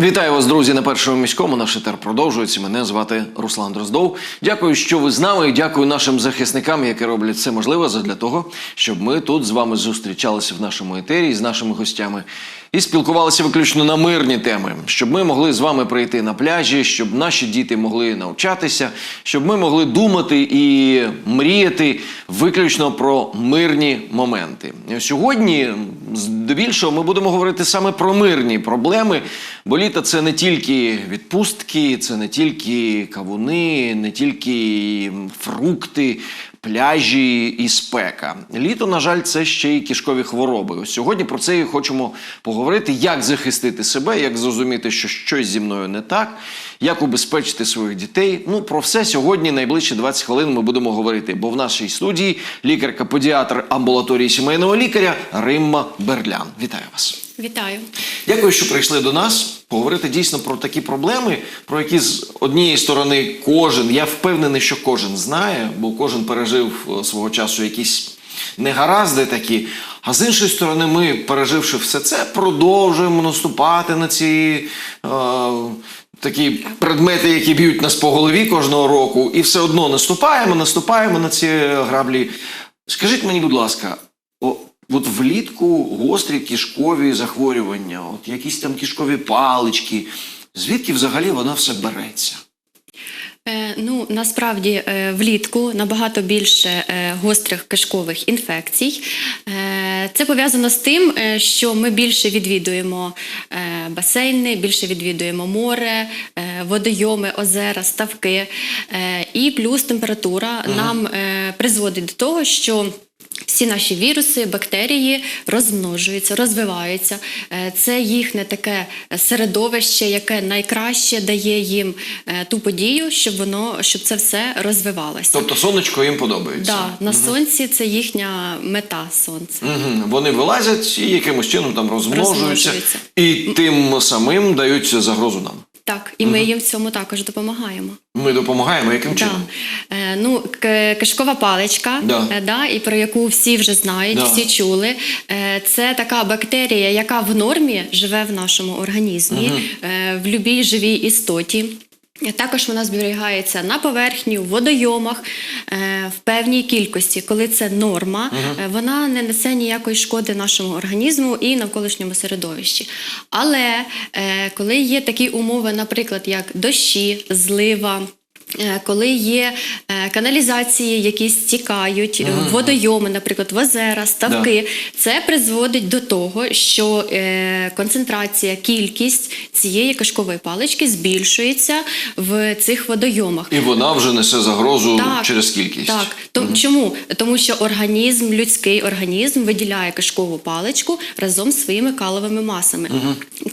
Вітаю вас, друзі, на першому міському. Наш етер продовжується. Мене звати Руслан Дроздов. Дякую, що ви з нами. і Дякую нашим захисникам, які роблять все можливе для того, щоб ми тут з вами зустрічалися в нашому етері з нашими гостями і спілкувалися виключно на мирні теми, щоб ми могли з вами прийти на пляжі, щоб наші діти могли навчатися, щоб ми могли думати і мріяти виключно про мирні моменти. Сьогодні, здебільшого, ми будемо говорити саме про мирні проблеми, бо літо це не тільки відпустки, це не тільки кавуни, не тільки фрукти. Пляжі і спека. Літо, на жаль, це ще й кішкові хвороби. Сьогодні про це і хочемо поговорити, як захистити себе, як зрозуміти, що щось зі мною не так, як убезпечити своїх дітей. Ну, про все сьогодні найближчі 20 хвилин ми будемо говорити. Бо в нашій студії лікарка-педіатр амбулаторії сімейного лікаря Римма Берлян. Вітаю вас. Вітаю. Дякую, що прийшли до нас поговорити дійсно про такі проблеми, про які з однієї сторони кожен, я впевнений, що кожен знає, бо кожен пережив е, свого часу якісь негаразди такі. А з іншої сторони, ми, переживши все це, продовжуємо наступати на ці. Е, Такі предмети, які б'ють нас по голові кожного року, і все одно наступаємо, наступаємо на ці граблі. Скажіть мені, будь ласка, о, От влітку гострі кишкові захворювання, от якісь там кишкові палички. Звідки взагалі вона все береться? Е, ну насправді е, влітку набагато більше е, гострих кишкових інфекцій. Це пов'язано з тим, що ми більше відвідуємо басейни, більше відвідуємо море, водойоми, озера, ставки. І плюс температура нам е, призводить до того, що всі наші віруси, бактерії розмножуються, розвиваються. Е, Це їхнє таке середовище, яке найкраще дає їм е, ту подію, щоб воно щоб це все розвивалося. Тобто сонечко їм подобається. Да, на сонці це їхня мета сонце. Угу. Вони вилазять і якимось чином там розмножуються, Розмножуються. і тим самим дають загрозу нам. Так, і ми їм в цьому також допомагаємо. Ми допомагаємо яким чином? Да. Е, ну, кишкова паличка, Да. е, да, і про яку всі вже знають, Да. всі чули. Е, це така бактерія, яка в нормі живе в нашому організмі, е, в будь-якій живій істоті. Також вона зберігається на поверхні, в водойомах е, в певній кількості. Коли це норма, е, вона не несе ніякої шкоди нашому організму і навколишньому середовищі. Але е, коли є такі умови, наприклад, як дощі, злива. Е, Коли є е, каналізації, які стікають, е, в водойоми, наприклад, в озера, ставки, це призводить до того, що е, концентрація, кількість цієї кишкової палички збільшується в цих водойомах. І вона вже несе загрозу Так, через кількість. Так, то чому? Тому що організм, людський організм виділяє кишкову паличку разом з своїми каловими масами.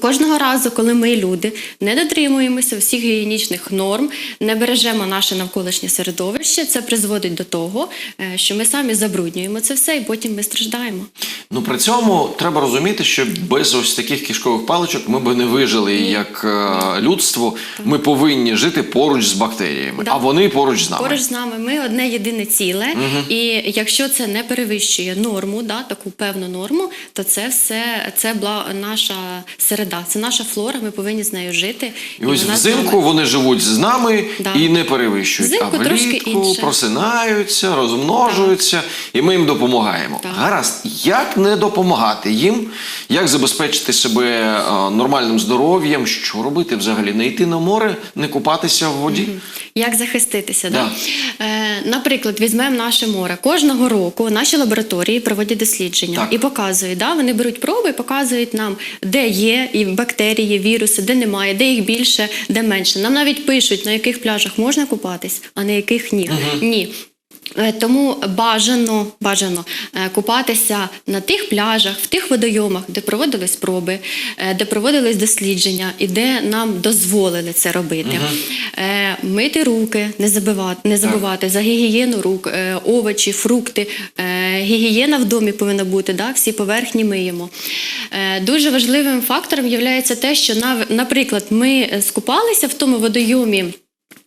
Кожного разу, коли ми, люди, не дотримуємося всіх гігієнічних норм, не бережемо наше навколишнє середовище, це призводить до того, е, що ми самі забруднюємо це все, і потім ми страждаємо. Ну при цьому треба розуміти, що без ось таких кишкових паличок ми би не вижили як е, людство. Ми повинні жити поруч з бактеріями, а вони поруч з нами. Поруч з нами ми одне єдине ціле, і якщо це не перевищує норму, да, таку певну норму, то це все це бла наша середа, це наша флора. Ми повинні з нею жити. І ось взимку вони живуть з нами Да. і не перевищують. Взимку а влітку інше. просинаються, розмножуються, і ми їм допомагаємо. Так. Гаразд, як не допомагати їм, як забезпечити себе е, нормальним здоров'ям, що робити взагалі? Не йти на море, не купатися в воді? Як захиститися? Да. Да. Е, наприклад, візьмемо наше море. Кожного року наші лабораторії проводять дослідження Так. і показують. Да, вони беруть проби і показують нам, де є і бактерії, віруси, де немає, де їх більше, де менше. Нам навіть пишуть, на яких пляжах можна купатись, а на яких ні. Ні. Е, Тому бажано, бажано е, купатися на тих пляжах, в тих водойомах, де проводились проби, е, де проводились дослідження і де нам дозволили це робити. Е, Мити руки, не забувати, не забувати за гігієну рук, овочі, фрукти. Гігієна в домі повинна бути, да? всі поверхні миємо. Дуже важливим фактором є те, що, наприклад, ми скупалися в тому водойомі.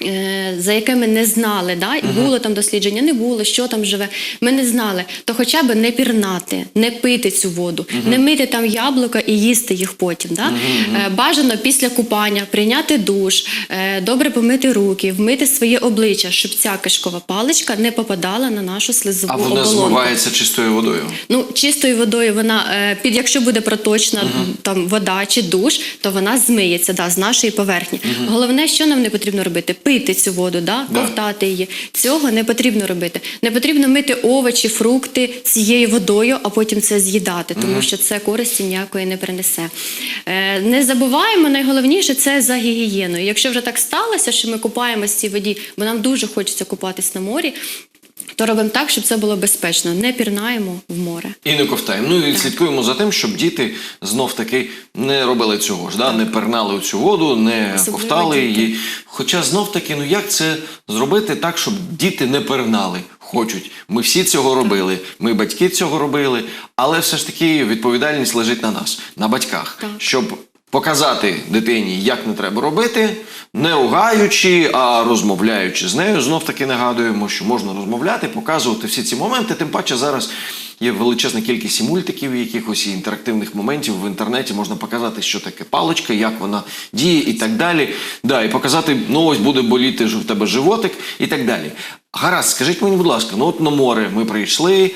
Е, за яке ми не знали, да? і було там дослідження, не було, що там живе, ми не знали, то хоча б не пірнати, не пити цю воду, не мити там яблука і їсти їх потім. Да? Е, Бажано після купання прийняти душ, е, добре помити руки, вмити своє обличчя, щоб ця кишкова паличка не попадала на нашу слизову А вона оболонку. змивається чистою водою. Ну, чистою водою вона під, якщо буде проточна там вода чи душ, то вона змиється да, з нашої поверхні. Головне, що нам не потрібно робити? Пити цю воду, да, Да. ковтати її. Цього не потрібно робити. Не потрібно мити овочі, фрукти цією водою, а потім це з'їдати, тому що це користі ніякої не принесе. Е, не забуваємо, найголовніше це за гігієною. Якщо вже так сталося, що ми купаємося в цій воді, бо нам дуже хочеться купатись на морі. То робимо так, щоб це було безпечно. Не пірнаємо в море. І не ковтаємо. Ну і слідкуємо за тим, щоб діти знов таки не робили цього ж, да? не пернали у цю воду, не Особливо ковтали діти. її. Хоча знов таки, ну як це зробити так, щоб діти не пернали? Хочуть. Ми всі цього робили, ми батьки цього робили, але все ж таки відповідальність лежить на нас, на батьках, Так. щоб показати дитині, як не треба робити, не угаючи, а розмовляючи з нею. Знов таки нагадуємо, що можна розмовляти, показувати всі ці моменти. Тим паче зараз є величезна кількість і мультиків, і якихось і інтерактивних моментів в інтернеті. Можна показати, що таке паличка, як вона діє і так далі. Да, і показати, ну ось буде боліти в тебе животик і так далі. Гаразд, скажіть мені, будь ласка, ну от на море ми прийшли.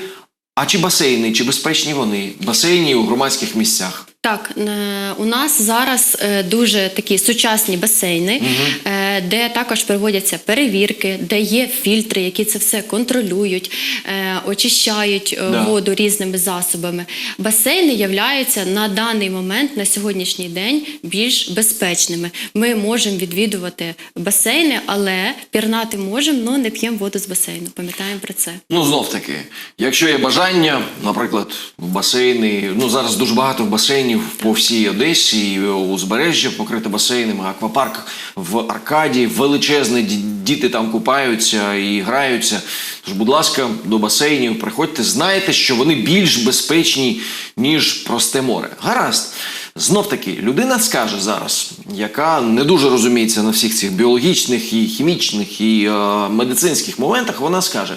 А чи басейни, чи безпечні вони? Басейні у громадських місцях. Так, е, у нас зараз е, дуже такі сучасні басейни, е, де також проводяться перевірки, де є фільтри, які це все контролюють, е, очищають е, Да. воду різними засобами. Басейни являються на даний момент, на сьогоднішній день, більш безпечними. Ми можемо відвідувати басейни, але пірнати можемо, але не п'ємо воду з басейну. Пам'ятаємо про це. Ну, знов таки, якщо є бажання, наприклад, в басейни, ну зараз дуже багато басейнів по всій Одесі, і узбережжя покрите басейнами, аквапарк в Аркаді, величезний, ді- діти там купаються і граються. Тож, будь ласка, до басейнів приходьте, знайте, що вони більш безпечні, ніж просте море. Гаразд. Знов таки, людина скаже зараз, яка не дуже розуміється на всіх цих біологічних і хімічних і е, медицинських моментах, вона скаже: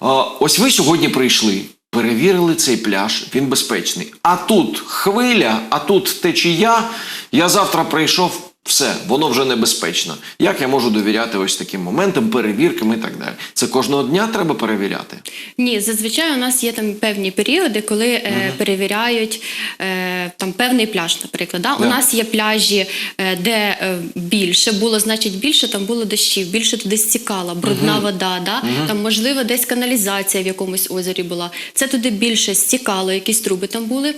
«А, ось ви сьогодні прийшли, перевірили цей пляж, він безпечний. А тут хвиля, а тут течія. Я завтра прийшов. Все, воно вже небезпечно. Як я можу довіряти ось таким моментам, перевіркам і так далі? Це кожного дня треба перевіряти. Ні, зазвичай у нас є там певні періоди, коли е, перевіряють е, там певний пляж, наприклад. Да? Да. У нас є пляжі, е, де е, більше було, значить більше там було дощів, більше туди стікала, брудна вода. Да? Там, можливо, десь каналізація в якомусь озері була. Це туди більше стікало, якісь труби там були.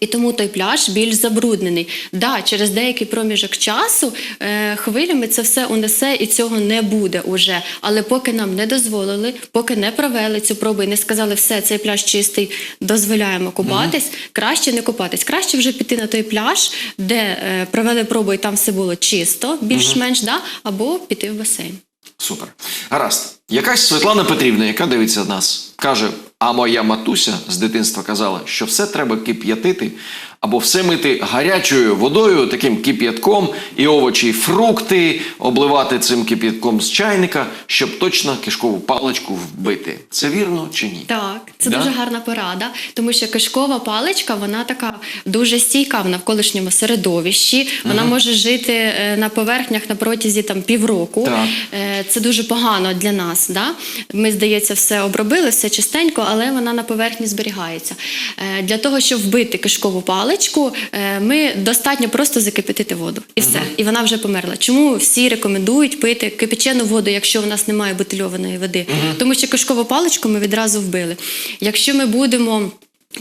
І тому той пляж більш забруднений. Да, через деякий проміжок часу е, хвилями це все унесе і цього не буде уже. Але поки нам не дозволили, поки не провели цю пробу і не сказали, все, цей пляж чистий, дозволяємо купатись, краще не купатись. Краще вже піти на той пляж, де е, провели пробу і там все було чисто, більш-менш, да, або піти в басейн. Супер. Гаразд. Якась Світлана Петрівна, яка дивиться нас, каже: а моя матуся з дитинства казала, що все треба кип'ятити або все мити гарячою водою, таким кип'ятком, і овочі, і фрукти обливати цим кип'ятком з чайника, щоб точно кишкову паличку вбити. Це вірно чи ні? Так, це Да? дуже гарна порада, тому що кишкова паличка вона така дуже стійка в навколишньому середовищі. Вона може жити е, на поверхнях на протязі там півроку. Так. Е, Це дуже погано для нас. Да? Ми, здається, все обробили, все чистенько, але вона на поверхні зберігається. Е, Для того, щоб вбити кишкову паличку, е, ми достатньо просто закипятити воду. І все. І вона вже померла. Чому всі рекомендують пити кипячену воду, якщо в нас немає бутильованої води? Тому що кишкову паличку ми відразу вбили. Якщо ми будемо.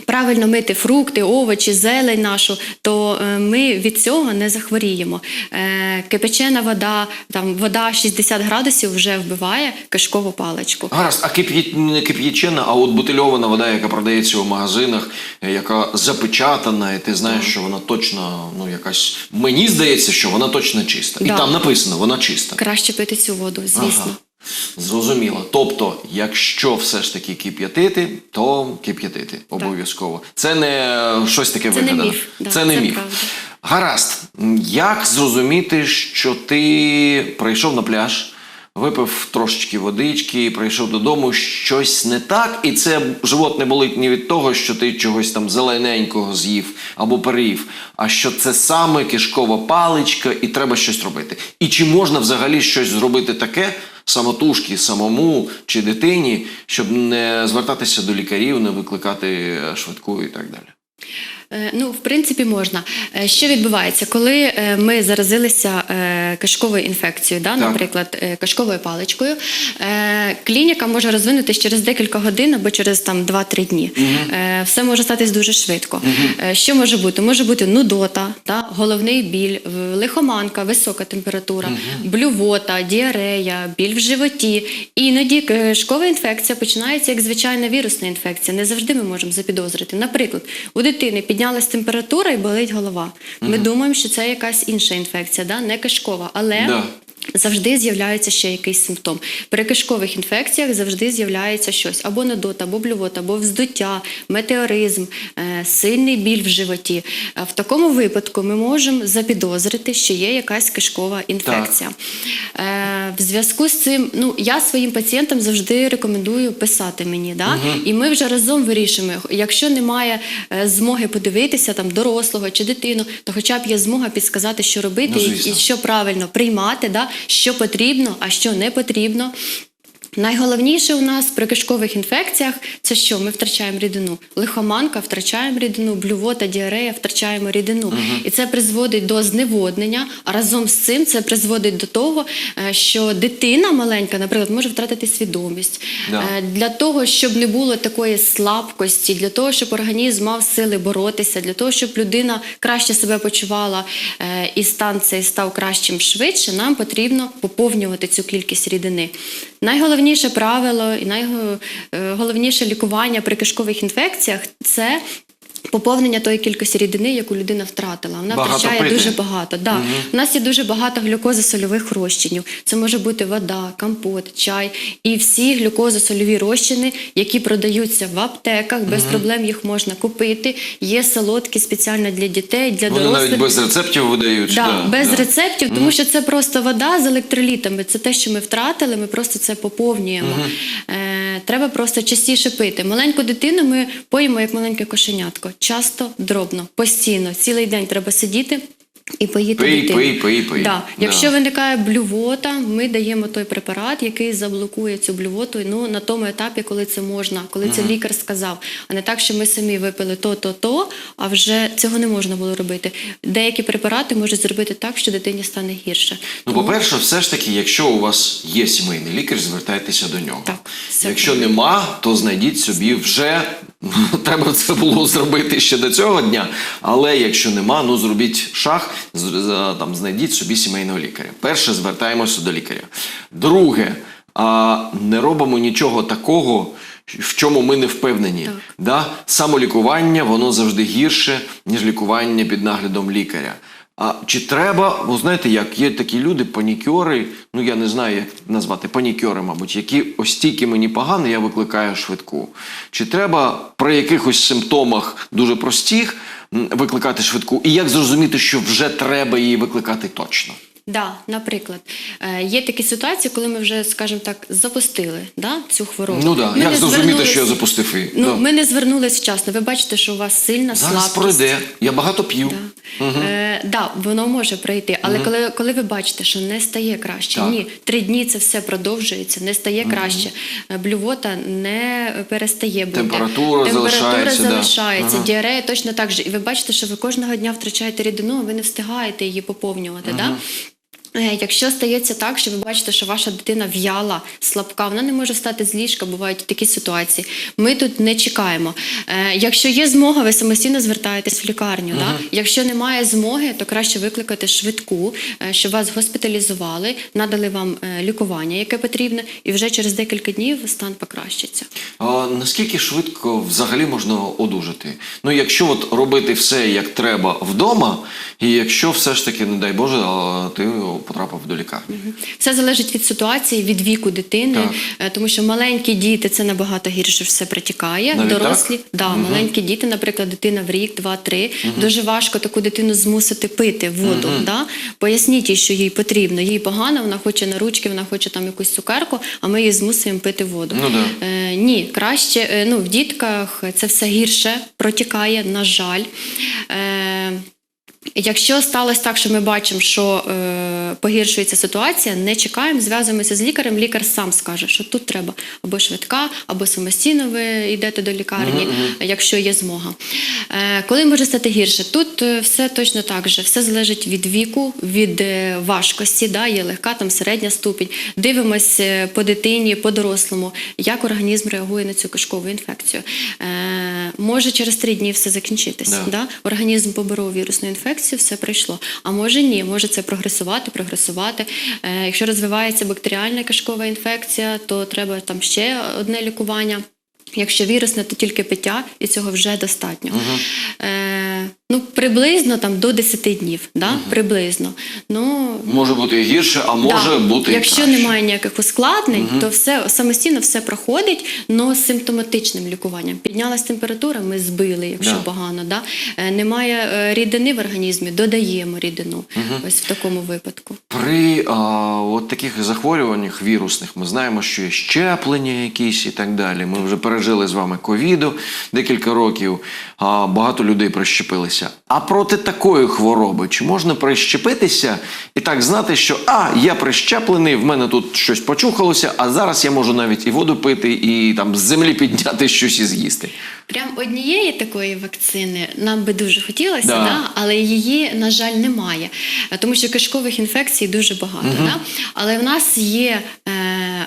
Правильно мити фрукти, овочі, зелень нашу, то е, ми від цього не захворіємо. Е, Кипячена вода, там вода 60 градусів вже вбиває кишкову паличку. Гаразд, а кип'я- не кип'ячена, а от бутильована вода, яка продається у магазинах, е, яка запечатана, і ти знаєш, що вона точно, ну якась. Мені здається, що вона точно чиста. І там написано, вона чиста. Краще пити цю воду, звісно. Ага. Зрозуміло. Тобто, якщо все ж таки кип'ятити, то кип'ятити обов'язково. Це не е, щось таке Це не вигадане. міф, да, це не це міф. правда. Гаразд, як зрозуміти, що ти прийшов на пляж, випив трошечки водички, прийшов додому, щось не так, і це живот не болить не від того, що ти чогось там зелененького з'їв або переїв, а що це саме кишкова паличка, і треба щось робити. І чи можна взагалі щось зробити таке самотужки, самому чи дитині, щоб не звертатися до лікарів, не викликати е, швидку і так далі? Е, Ну, в принципі, можна. Е, Що відбувається, коли е, ми заразилися кишковою інфекцією, да, наприклад, кишковою паличкою, клініка може розвинутися через декілька годин або через там 2-3 дні. Е, Все може статись дуже швидко. Е, Що може бути? Може бути нудота, та, головний біль, лихоманка, висока температура, блювота, діарея, біль в животі. Іноді кишкова інфекція починається як звичайна вірусна інфекція. Не завжди ми можемо запідозрити. Наприклад, у дитини піднялась температура і болить голова. Ми думаємо, що це якась інша інфекція, да? не кишкова. Але Да. Завжди з'являється ще якийсь симптом. При кишкових інфекціях завжди з'являється щось або недота, або блювота, або вздуття, метеоризм, е, сильний біль в животі. Е, В такому випадку ми можемо запідозрити, що є якась кишкова інфекція. Е, В зв'язку з цим, ну я своїм пацієнтам завжди рекомендую писати мені, да? і ми вже разом вирішимо. Якщо немає змоги подивитися там дорослого чи дитину, то хоча б є змога підсказати, що робити Ну, і- і що правильно приймати, да? Що потрібно, а що не потрібно. Найголовніше у нас при кишкових інфекціях це що? Ми втрачаємо рідину. Лихоманка втрачаємо рідину, блювота, діарея втрачаємо рідину. І це призводить до зневоднення. А разом з цим це призводить до того, е, що дитина маленька, наприклад, може втратити свідомість. Да. Е, Для того, щоб не було такої слабкості, для того, щоб організм мав сили боротися, для того, щоб людина краще себе почувала е, і стан цей став кращим швидше, нам потрібно поповнювати цю кількість рідини. Найголовніше правило і найголовніше лікування при кишкових інфекціях це. Поповнення тої кількості рідини, яку людина втратила. Вона Багато втрачає пити. дуже багато. Да. У нас є дуже багато глюкозосольових розчинів. Це може бути вода, компот, чай і всі глюкозосольові розчини, які продаються в аптеках. Без проблем їх можна купити. Є солодкі спеціально для дітей, для Вони дорослих. навіть без рецептів видають. Да, без да. рецептів, тому що це просто вода з електролітами. Це те, що ми втратили, ми просто це поповнюємо. Е, треба просто частіше пити. Маленьку дитину ми поїмо як маленьке кошенятко. Часто, дробно, постійно. Цілий день треба сидіти. І поїти Пий, дитину. пий, пий, пий. Да. Якщо Да. виникає блювота, ми даємо той препарат, який заблокує цю блювоту ну, на тому етапі, коли це можна, коли це лікар сказав. А не так, що ми самі випили то, то, то, а вже цього не можна було робити. Деякі препарати можуть зробити так, що дитині стане гірше. Ну, по-перше, все ж таки, якщо у вас є сімейний лікар, звертайтеся до нього. Так, якщо нема, то знайдіть собі вже. Треба це було зробити ще до цього дня. Але якщо нема, ну зробіть з- з- там знайдіть собі сімейного лікаря. Перше, звертаємося до лікаря. Друге, а, не робимо нічого такого, в чому ми не впевнені. Так. Да? Самолікування воно завжди гірше, ніж лікування під наглядом лікаря. А чи треба, ви знаєте, як є такі люди, панікьори, ну я не знаю, як назвати панікьори, мабуть, які ось тільки мені погано, я викликаю швидку. Чи треба при якихось симптомах дуже простих викликати швидку? І як зрозуміти, що вже треба її викликати точно? Да, наприклад, Е, є такі ситуації, коли ми вже, скажімо так, запустили да, цю хворобу. Ну да, Ми як не зрозуміти, звернулись- що я запустив її? Ну, Да. ми не звернулись вчасно. Ви бачите, що у вас сильна Зараз слабкість. пройде. Я багато п'ю. Да. Е, да, воно може пройти, але коли, коли ви бачите, що не стає краще, Так. ні, три дні це все продовжується, не стає краще, е, блювота не перестає бути. Температура залишається, да. залишається, Ага. діарея точно так же. І ви бачите, що ви кожного дня втрачаєте рідину, а ви не встигаєте її поповнювати. Да? Е, Якщо стається так, що ви бачите, що ваша дитина в'яла, слабка, вона не може встати з ліжка, бувають такі ситуації. Ми тут не чекаємо. Е, Якщо є змога, ви самостійно звертаєтесь в лікарню. Да? Якщо немає змоги, то краще викликати швидку, е, щоб вас госпіталізували, надали вам лікування, яке потрібне, і вже через декілька днів стан покращиться. А наскільки швидко взагалі можна одужати? Ну, якщо от робити все як треба вдома, і якщо все ж таки, не дай Боже, ти потрапив до лікарні. Все залежить від ситуації, від віку дитини, Так. е, тому що маленькі діти це набагато гірше все протікає. Навіть Дорослі, да, маленькі діти, наприклад, дитина в рік, два-три. Дуже важко таку дитину змусити пити воду. Да? Поясніть їй, що їй потрібно. Їй погано, вона хоче на ручки, вона хоче там якусь цукерку, а ми її змусуємо пити воду. Ну да. Е, ні, краще е, ну, в дітках це все гірше протікає, на жаль. Е, Якщо сталося так, що ми бачимо, що е, погіршується ситуація, не чекаємо, зв'язуємося з лікарем. Лікар сам скаже, що тут треба або швидка, або самостійно ви йдете до лікарні, якщо є змога. Е, коли може стати гірше? Тут е, все точно так же. Все залежить від віку, від е, важкості. Да? Є легка, там середня ступінь. Дивимось е, по дитині, по дорослому, як організм реагує на цю кишкову інфекцію. Е, може через три дні все закінчитися. Да. Да? Організм поборов вірусну інфекцію, все пройшло. А може ні, може це прогресувати, прогресувати. Е, якщо розвивається бактеріальна кишкова інфекція, то треба там ще одне лікування. Якщо вірусне, то тільки пиття, і цього вже достатньо. Е, ну, приблизно там до 10 днів, да? приблизно. Ну, Може бути і гірше, а може Да. бути і Якщо краще. немає ніяких ускладнень, то все самостійно все проходить, але з симптоматичним лікуванням. Піднялась температура, ми збили, якщо Да. погано. Да? Е, Немає е, рідини в організмі, додаємо рідину. Ось в такому випадку. При а, от таких захворюваннях вірусних ми знаємо, що є щеплення якісь і так далі. Ми вже пережили з вами ковіду декілька років. А, багато людей прищепилися. А проти такої хвороби чи можна прищепитися і так знати, що а я прищеплений, в мене тут щось почухалося, а зараз я можу навіть і воду пити, і там з землі підняти щось і з'їсти. Прям однієї такої вакцини нам би дуже хотілося, Да. да. але її, на жаль, немає. Тому що кишкових інфекцій дуже багато. Да? Але в нас є е,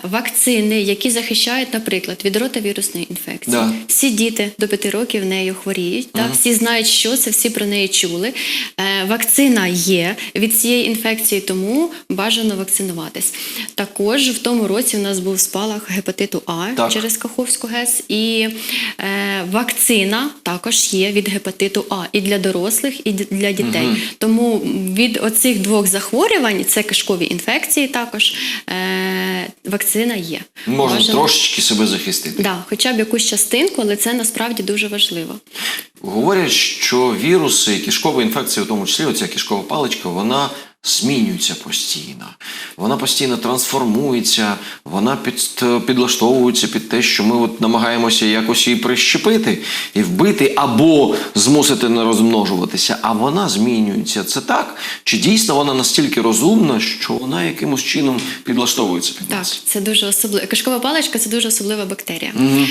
вакцини, які захищають, наприклад, від ротавірусної інфекції. Да. Всі діти до 5 років нею хворіють. Да? Всі знають, що це, всі про неї чули. Е, вакцина є від цієї інфекції, тому бажано вакцинуватись. Також в тому році у нас був спалах гепатиту А Так. через Каховську ГЕС. І е, вакцина також є від гепатиту А і для дорослих, і для дітей. Тому від оцих двох захворювань, це кишкові інфекції, також е, вакцина є. Можна Бажано- трошечки себе захистити. Да, хоча б якусь частинку, але це насправді дуже важливо. Говорять, що віруси, кишкова інфекція, в тому числі оця кишкова паличка, вона змінюється постійно. Вона постійно трансформується, вона під, підлаштовується під те, що ми от намагаємося якось її прищепити і вбити або змусити не розмножуватися. А вона змінюється. Це так? Чи дійсно вона настільки розумна, що вона якимось чином підлаштовується під Так, нас? це дуже особливо. Кишкова паличка це дуже особлива бактерія. Е,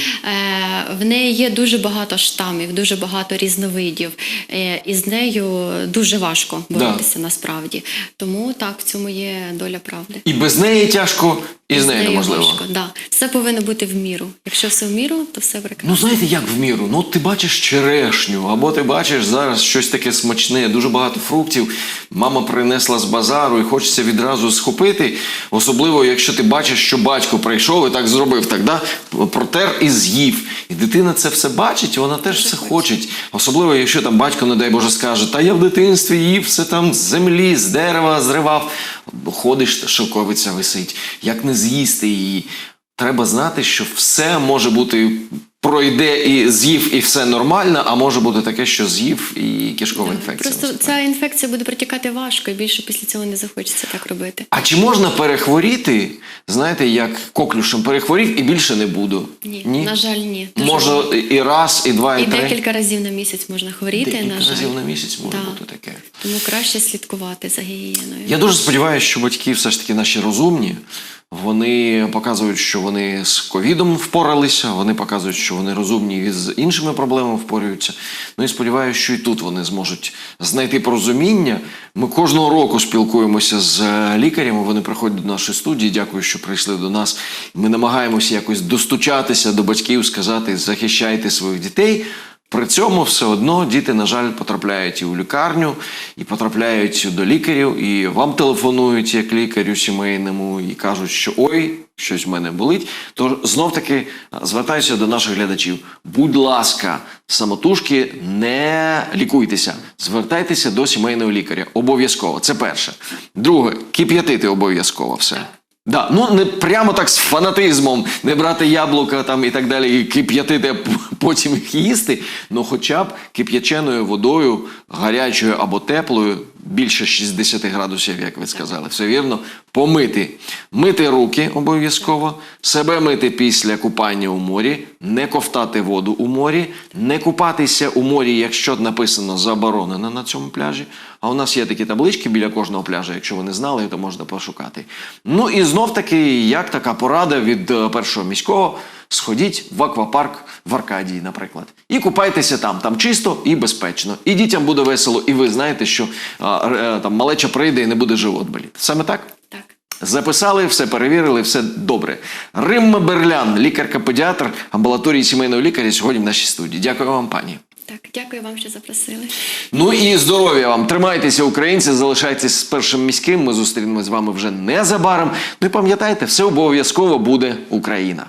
в неї є дуже багато штамів, дуже багато різновидів, е, і з нею дуже важко Да. боротися насправді. Тому так, в цьому є доля правди. І без неї тяжко, і з нею неможливо. важко, да. Все повинно бути в міру. Якщо все в міру, то все прекрасно. Ну, знаєте, як в міру? Ну, от ти бачиш черешню, або ти бачиш зараз щось таке смачне, дуже багато фруктів. Мама принесла з базару і хочеться відразу схопити. Особливо, якщо ти бачиш, що батько прийшов і так зробив, так, да? протер і з'їв. І дитина це все бачить, і вона теж все хоче. Особливо, якщо там батько, не дай Боже, скаже, та я в дитинстві їв все там з землі, з дерева зривав. Ходиш, шовковиця висить. Як не з'їсти її? Треба знати, що все може бути пройде і з'їв, і все нормально, а може бути таке, що з'їв і кишкова інфекція. Просто ця інфекція буде протікати важко, і більше після цього не захочеться так робити. А чи можна перехворіти, знаєте, як коклюшем перехворів і більше не буду? Ні, на жаль, ні. Може і раз, і два, і, і три. декілька разів на місяць можна хворіти. Декілька на жаль. разів на місяць може Да. бути таке. Тому краще слідкувати за гігієною. Я дуже сподіваюся, що батьки все ж таки наші розумні. Вони показують, що вони з ковідом впоралися, вони показують, що вони розумні і з іншими проблемами впорюються. Ну і сподіваюся, що і тут вони зможуть знайти порозуміння. Ми кожного року спілкуємося з е, лікарями. Вони приходять до нашої студії. Дякую, що прийшли до нас. Ми намагаємося якось достучатися до батьків, сказати, захищайте своїх дітей. При цьому все одно діти, на жаль, потрапляють і у лікарню, і потрапляють до лікарів, і вам телефонують як лікарю сімейному, і кажуть, що ой, щось в мене болить. То знов таки звертаюся до наших глядачів. Будь ласка, самотужки не лікуйтеся, звертайтеся до сімейного лікаря. Обов'язково. Це перше. Друге, кип'ятити обов'язково все. Да, ну не прямо так з фанатизмом, не брати яблука там і так далі, і кип'ятити, а потім їх їсти. Ну хоча б кип'яченою водою, гарячою або теплою, більше 60 градусів, як ви сказали, все вірно, помити. Мити руки обов'язково, себе мити після купання у морі, не ковтати воду у морі, не купатися у морі, якщо написано заборонено на цьому пляжі. А у нас є такі таблички біля кожного пляжа. Якщо ви не знали, то можна пошукати. Ну і знов таки, як така порада від е, першого міського. Сходіть в аквапарк в Аркадії, наприклад, і купайтеся там. Там чисто і безпечно. І дітям буде весело, і ви знаєте, що а, е, там малеча прийде і не буде живот боліти. Саме так? Так. Записали, все перевірили, все добре. Римма Берлян, лікарка-педіатр амбулаторії сімейного лікаря, сьогодні в нашій студії. Дякую вам, пані. Так, дякую вам, що запросили. Ну і здоров'я вам. Тримайтеся, українці, залишайтесь з першим міським. Ми зустрінемось з вами вже незабаром. Ну і пам'ятайте, все обов'язково буде Україна.